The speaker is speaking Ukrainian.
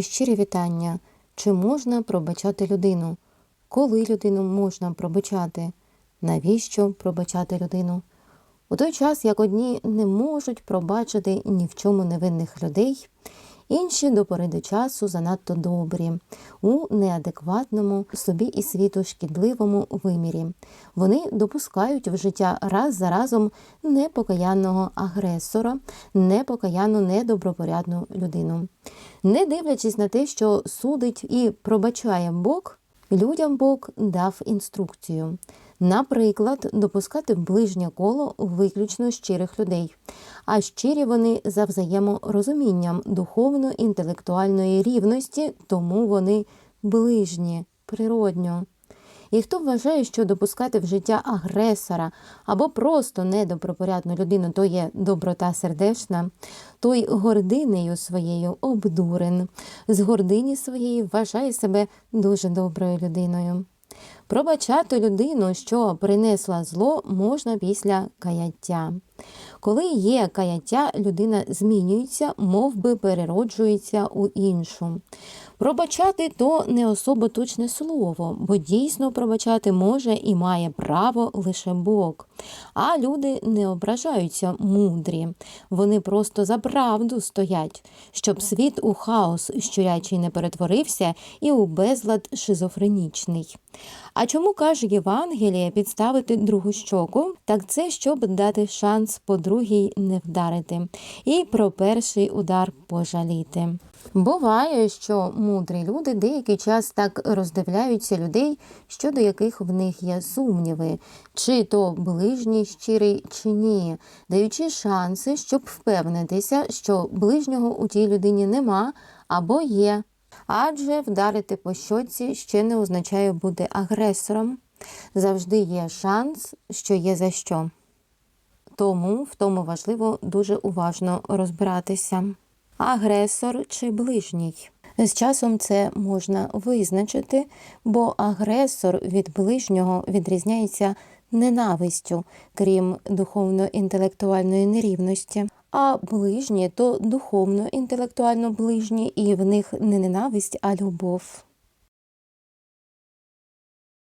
Щирі вітання. Чи можна пробачати людину? Коли людину можна пробачати? Навіщо пробачати людину? У той час, як одні не можуть пробачити ні в чому невинних людей, інші до пори до часу занадто добрі, у неадекватному собі і світу шкідливому вимірі. Вони допускають в життя раз за разом непокаянного агресора, непокаянну недобропорядну людину. Не дивлячись на те, що судить і пробачає Бог, людям Бог дав інструкцію. Наприклад, допускати ближнє коло виключно щирих людей, а щирі вони за взаєморозумінням духовно-інтелектуальної рівності, тому вони ближні, природньо. І хто вважає, що допускати в життя агресора або просто недобропорядну людину то є доброта сердечна, той гординею своєю обдурен, з гордині своєї вважає себе дуже доброю людиною. Пробачати людину, що принесла зло, можна після каяття. Коли є каяття, людина змінюється, мов би перероджується у іншу. Пробачати то не особо точне слово, бо дійсно пробачати може і має право лише Бог. А люди не ображаються мудрі, вони просто за правду стоять, щоб світ у хаос щурячий не перетворився і у безлад шизофренічний. А чому каже Євангеліє підставити другу щоку? Так це щоб дати шанс по другій не вдарити, і про перший удар пожаліти. Буває, що мудрі люди деякий час так роздивляються людей, щодо яких в них є сумніви, чи то ближній щирий, чи ні, даючи шанси, щоб впевнитися, що ближнього у тій людині нема або є. Адже вдарити по щоці ще не означає бути агресором. Завжди є шанс, що є за що. Тому в тому важливо дуже уважно розбиратися. Агресор чи ближній. З часом це можна визначити, бо агресор від ближнього відрізняється ненавистю, крім духовно-інтелектуальної нерівності. А ближні то духовно-інтелектуально ближні, і в них не ненависть, а любов.